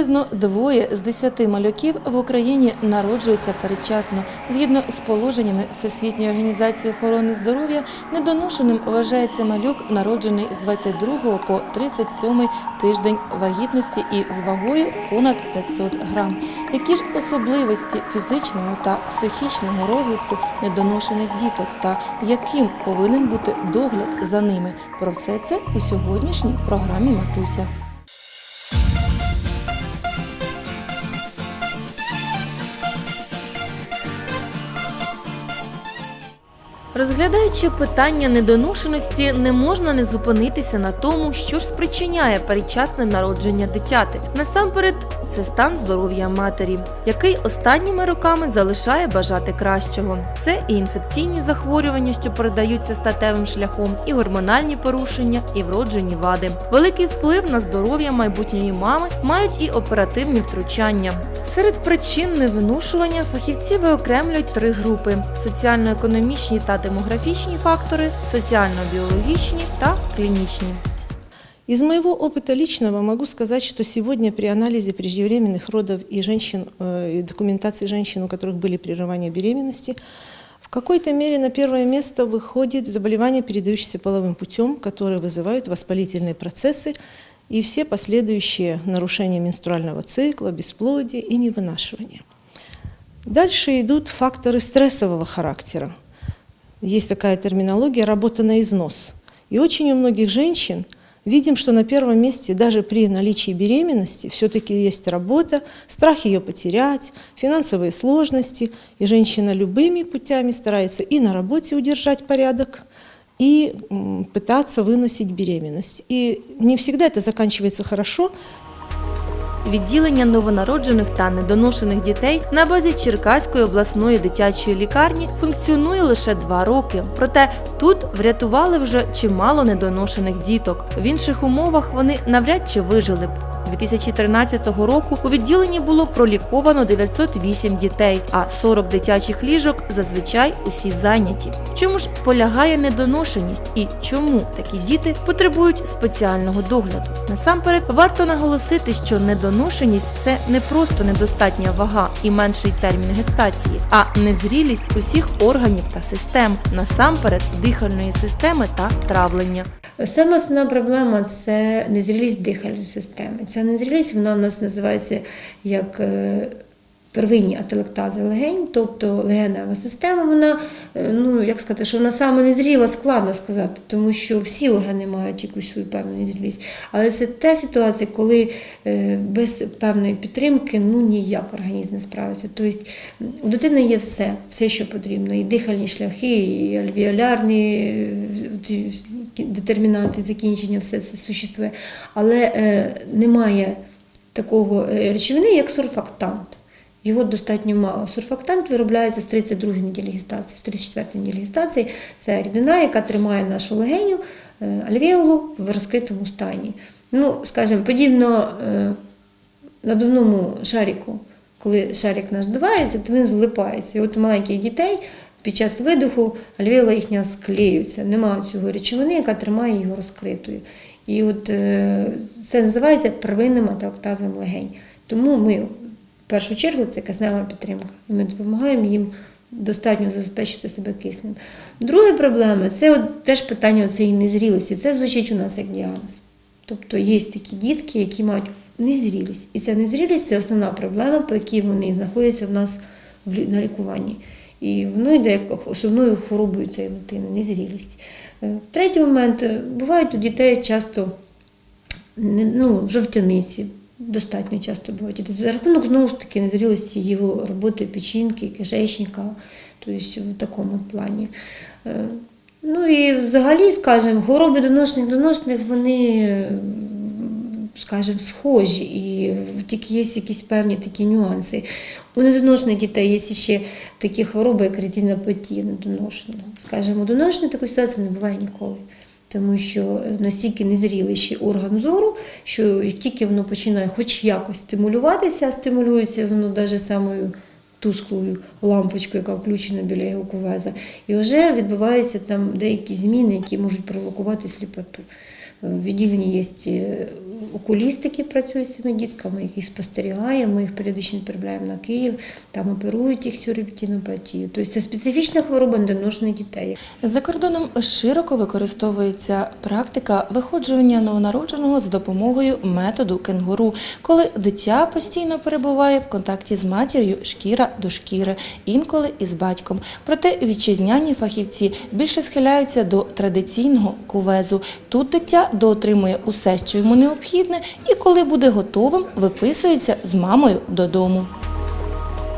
Приблизно двоє з десяти малюків в Україні народжуються передчасно. Згідно з положеннями Всесвітньої організації охорони здоров'я, недоношеним вважається малюк, народжений з 22 по 37 тиждень вагітності і з вагою понад 500 грам. Які ж особливості фізичного та психічного розвитку недоношених діток та яким повинен бути догляд за ними? Про все це у сьогоднішній програмі Матуся. Розглядаючи питання недоношеності, не можна не зупинитися на тому, що ж спричиняє передчасне народження дитяти. Насамперед, це стан здоров'я матері, який останніми роками залишає бажати кращого. Це і інфекційні захворювання, що передаються статевим шляхом, і гормональні порушення, і вроджені вади. Великий вплив на здоров'я майбутньої мами мають і оперативні втручання. Серед причин невиношування фахівці виокремлюють три групи: соціально-економічні та демографічні фактори, соціально-біологічні та клінічні. Из моего опыта личного могу сказать, что сегодня при анализе преждевременных родов и женщин, э, и документации женщин, у которых были прерывания беременности, в какой-то мере на первое место выходит заболевания, передающиеся половым путем, которые вызывают воспалительные процессы и все последующие нарушения менструального цикла, бесплодие и невынашивание. Дальше идут факторы стрессового характера. Есть такая терминология «работа на износ». И очень у многих женщин видим, что на первом месте даже при наличии беременности все-таки есть работа, страх ее потерять, финансовые сложности. И женщина любыми путями старается и на работе удержать порядок, и м, пытаться выносить беременность. И не всегда это заканчивается хорошо, Відділення новонароджених та недоношених дітей на базі Черкаської обласної дитячої лікарні функціонує лише два роки. Проте тут врятували вже чимало недоношених діток. В інших умовах вони навряд чи вижили б. 2013 року у відділенні було проліковано 908 дітей, а 40 дитячих ліжок зазвичай усі зайняті. Чому ж полягає недоношеність і чому такі діти потребують спеціального догляду? Насамперед варто наголосити, що недоношеність це не просто недостатня вага і менший термін гестації, а незрілість усіх органів та систем, насамперед дихальної системи та травлення. Саме основна проблема це незрілість дихальної системи. Незрілість вона в нас називається як е, первинні ателектази легень, тобто легенева система, вона, е, ну як сказати, що вона саме незріла, складно сказати, тому що всі органи мають якусь свою певну незрілість. Але це та ситуація, коли е, без певної підтримки ну ніяк організм не справиться. Тобто у дитини є все, все, що потрібно, і дихальні шляхи, і альвіолярні детермінанти закінчення, все це существує. Але е, немає такого е, речовини, як сурфактант. Його достатньо мало. Сурфактант виробляється з 32 неділі гестації, з 34 неділі гестації. Це рідина, яка тримає нашу легеню, е, альвеолу в розкритому стані. Ну, скажімо, подібно надувному шарику, коли шарик наш здувається, то він злипається. І от у маленьких дітей під час видиху альвеола їхня склеюється. Немає цього речовини, яка тримає його розкритою. І от е, це називається первинним аталактазом легень. Тому ми в першу чергу це киснева підтримка. І ми допомагаємо їм достатньо забезпечити себе киснем. Друга проблема це от теж питання цієї незрілості. Це звучить у нас як діагноз. Тобто є такі дітки, які мають незрілість. І ця незрілість це основна проблема, по якій вони знаходяться в нас на лікуванні. І воно йде основною хворобою цієї дитини, незрілість. Е, Третій момент. е, Бувають у дітей часто ну, жовтяниці, достатньо часто бувають. За рахунок знову ж таки незрілості його роботи печінки, кишечника, тобто в такому плані. Е, Ну і взагалі, скажімо, хвороби доношених доношених, вони, скажімо, схожі, і тільки є якісь певні такі нюанси. У недоношених дітей є ще такі хвороби, як ретинопатія недоношеного. Скажімо, у доношених такої ситуації не буває ніколи. Тому що настільки незрілий ще орган зору, що тільки воно починає хоч якось стимулюватися, а стимулюється воно навіть самою тусклою лампочкою, яка включена біля його кувеза, і вже відбуваються там деякі зміни, які можуть провокувати сліпоту. В відділенні є е, окуліст, який працює з цими дітками, який спостерігає. Ми їх періодично відправляємо на Київ, там оперують їх цю рептинопатію. Тобто це специфічна хвороба недоношених дітей. За кордоном широко використовується практика виходжування новонародженого за допомогою методу кенгуру, коли дитя постійно перебуває в контакті з матір'ю шкіра до шкіри, інколи із батьком. Проте вітчизняні фахівці більше схиляються до традиційного кувезу. Тут дитя доотримує усе, що йому необхідне, і коли буде готовим, виписується з мамою додому.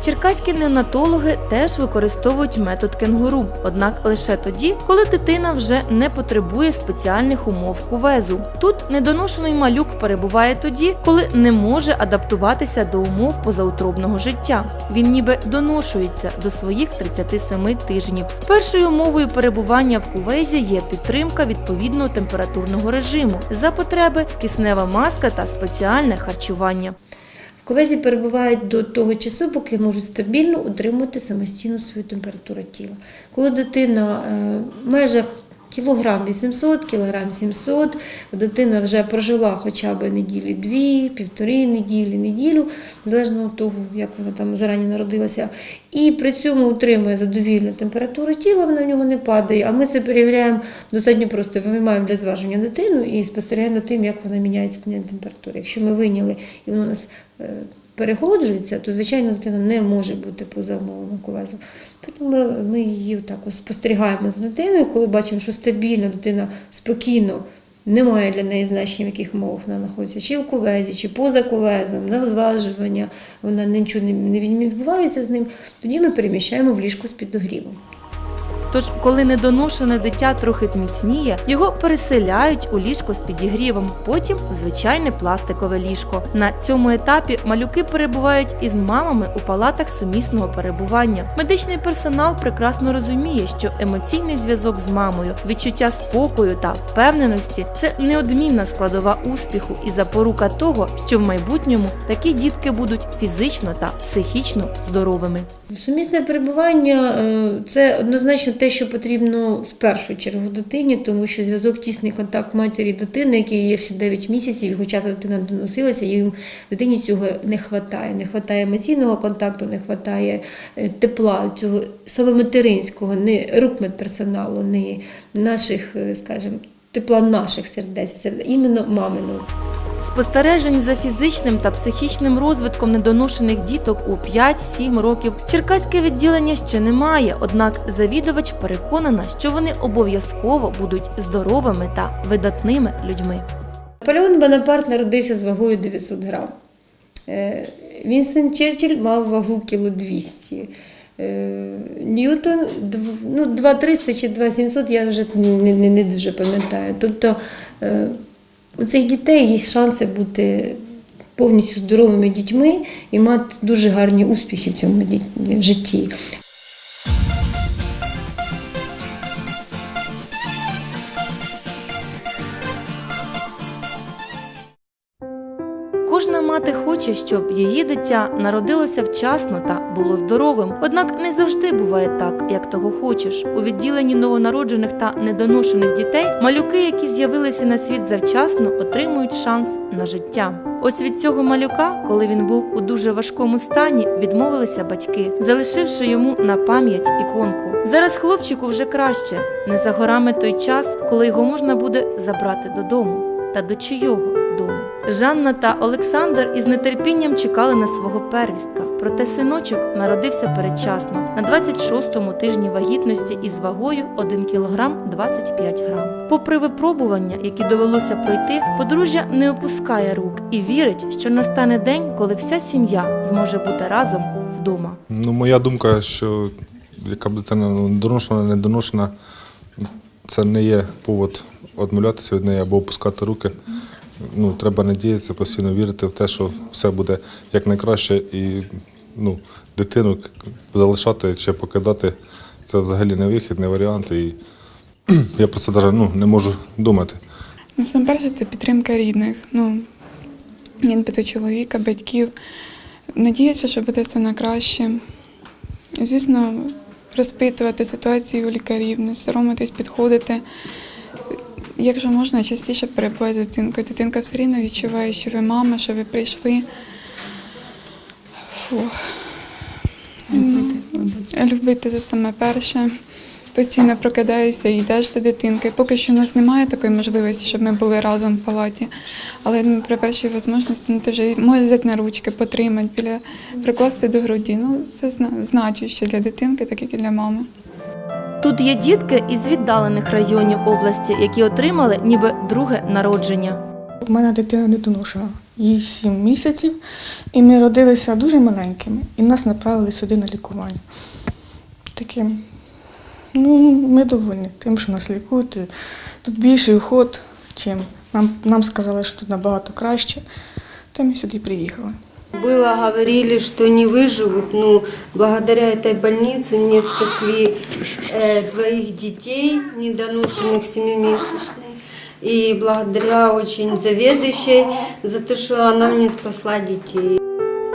Черкаські неонатологи теж використовують метод кенгуру, однак лише тоді, коли дитина вже не потребує спеціальних умов кувезу. Тут недоношений малюк перебуває тоді, коли не може адаптуватися до умов позаутробного життя. Він ніби доношується до своїх 37 тижнів. Першою умовою перебування в кувезі є підтримка відповідного температурного режиму за потреби киснева маска та спеціальне харчування. Ковезі перебувають до того часу, поки можуть стабільно утримувати самостійно свою температуру тіла. Коли дитина е, в межах кілограм 800, кілограм 700, дитина вже прожила хоча б неділі дві, півтори неділі, неділю, залежно від того, як вона там зарані народилася, і при цьому утримує задовільну температуру тіла, вона в нього не падає. А ми це перевіряємо достатньо просто. Вимаємо для зваження дитину і спостерігаємо тим, як вона міняється температура. Якщо ми виняли і воно у нас переходжується, то звичайно дитина не може бути поза умовами ковезу. Тому ми, ми її так спостерігаємо за дитиною, коли бачимо, що стабільно дитина спокійно. Немає для неї значення, в яких умовах вона знаходиться, чи в кувезі, чи поза кувезом, на зважування, вона нічого не, відбувається з ним. Тоді ми переміщаємо в ліжко з підогрівом. Тож, коли недоношене дитя трохи міцніє, його переселяють у ліжко з підігрівом, потім в звичайне пластикове ліжко. На цьому етапі малюки перебувають із мамами у палатах сумісного перебування. Медичний персонал прекрасно розуміє, що емоційний зв'язок з мамою, відчуття спокою та впевненості це неодмінна складова успіху і запорука того, що в майбутньому такі дітки будуть фізично та психічно здоровими. Сумісне перебування е, це однозначно те, що потрібно в першу чергу дитині, тому що зв'язок тісний контакт матері і дитини, який є всі 9 місяців, хоча дитина доносилася, їм дитині цього не вистачає. Не вистачає емоційного контакту, не вистачає е, тепла, цього саме материнського, не рук медперсоналу, не наших, е, скажімо, тепла наших сердець, іменно маминого. Спостережень за фізичним та психічним розвитком недоношених діток у 5-7 років черкаське відділення ще немає, однак завідувач переконана, що вони обов'язково будуть здоровими та видатними людьми. Наполеон Бонапарт народився з вагою 900 грам. Е, Вінстон Черчилль мав вагу кіло 200. Е, Ньютон дв- ну, 2300 чи 2700, я вже не, не, не дуже пам'ятаю. Тобто е, у цих дітей є шанси бути повністю здоровими дітьми і мати дуже гарні успіхи в цьому житті. Кожна мати хоче, щоб її дитя народилося вчасно та було здоровим. Однак не завжди буває так, як того хочеш. У відділенні новонароджених та недоношених дітей малюки, які з'явилися на світ завчасно, отримують шанс на життя. Ось від цього малюка, коли він був у дуже важкому стані, відмовилися батьки, залишивши йому на пам'ять іконку. Зараз хлопчику вже краще. Не за горами той час, коли його можна буде забрати додому. Та до чийого? Жанна та Олександр із нетерпінням чекали на свого первістка. Проте синочок народився передчасно на 26-му тижні вагітності із вагою 1 кг 25 грам. Попри випробування, які довелося пройти, подружжя не опускає рук і вірить, що настане день, коли вся сім'я зможе бути разом вдома. Ну, моя думка, що яка б дитина ну, доношена, недоношена, це не є повод відмовлятися від неї або опускати руки. Ну, треба надіятися, постійно вірити в те, що все буде якнайкраще і ну, дитину залишати чи покидати це взагалі не вихід, не варіант. І я про це навіть ну, не можу думати. Ну, саме перше, це підтримка рідних. Ну, якби чоловіка, батьків. Надіятися, що буде все на краще. Звісно, розпитувати ситуацію у лікарів, не соромитись, підходити. Якщо можна, частіше перебувати з дитинкою. Дитинка все рівно відчуває, що ви мама, що ви прийшли. Фу. Любити, Любити це саме перше. Постійно прокидаєшся і йдеш до дитинки. Поки що у нас немає такої можливості, щоб ми були разом в палаті. Але ну, при першій можливості ну, ти вже можеш взяти на ручки, потримати, біля, прикласти до груді. Ну, це зна- значуще для дитинки, так як і для мами. Тут є дітки із віддалених районів області, які отримали ніби друге народження. У мене дитина недоношена, їй 7 місяців, і ми родилися дуже маленькими, і нас направили сюди на лікування. Таким, ну, ми довольні тим, що нас лікують. Тут більший уход, чим нам, нам сказали, що тут набагато краще, то ми сюди приїхали. Было, говорили, что не выживут, но благодаря этой больнице мне спасли э, двоих детей, недоношенных семимесячных. И благодаря очень заведующей за то, что она мне спасла детей.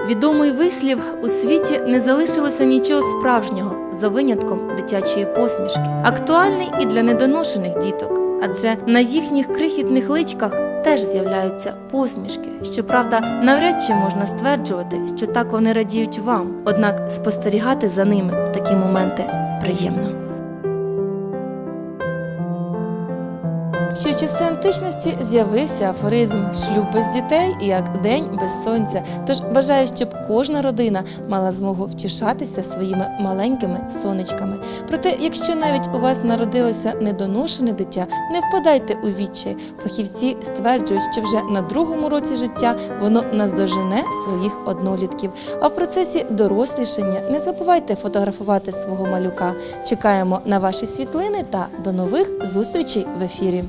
Відомий вислів у світі не залишилося нічого справжнього за винятком дитячої посмішки. Актуальний і для недоношених діток, адже на їхніх крихітних личках теж з'являються посмішки. Щоправда, навряд чи можна стверджувати, що так вони радіють вам, однак спостерігати за ними в такі моменти приємно. Ще в часи античності з'явився афоризм шлюб без дітей як день без сонця. Тож бажаю, щоб кожна родина мала змогу втішатися своїми маленькими сонечками. Проте, якщо навіть у вас народилося недоношене дитя, не впадайте у відчай. Фахівці стверджують, що вже на другому році життя воно наздожене своїх однолітків. А в процесі дорослішання не забувайте фотографувати свого малюка. Чекаємо на ваші світлини та до нових зустрічей в ефірі.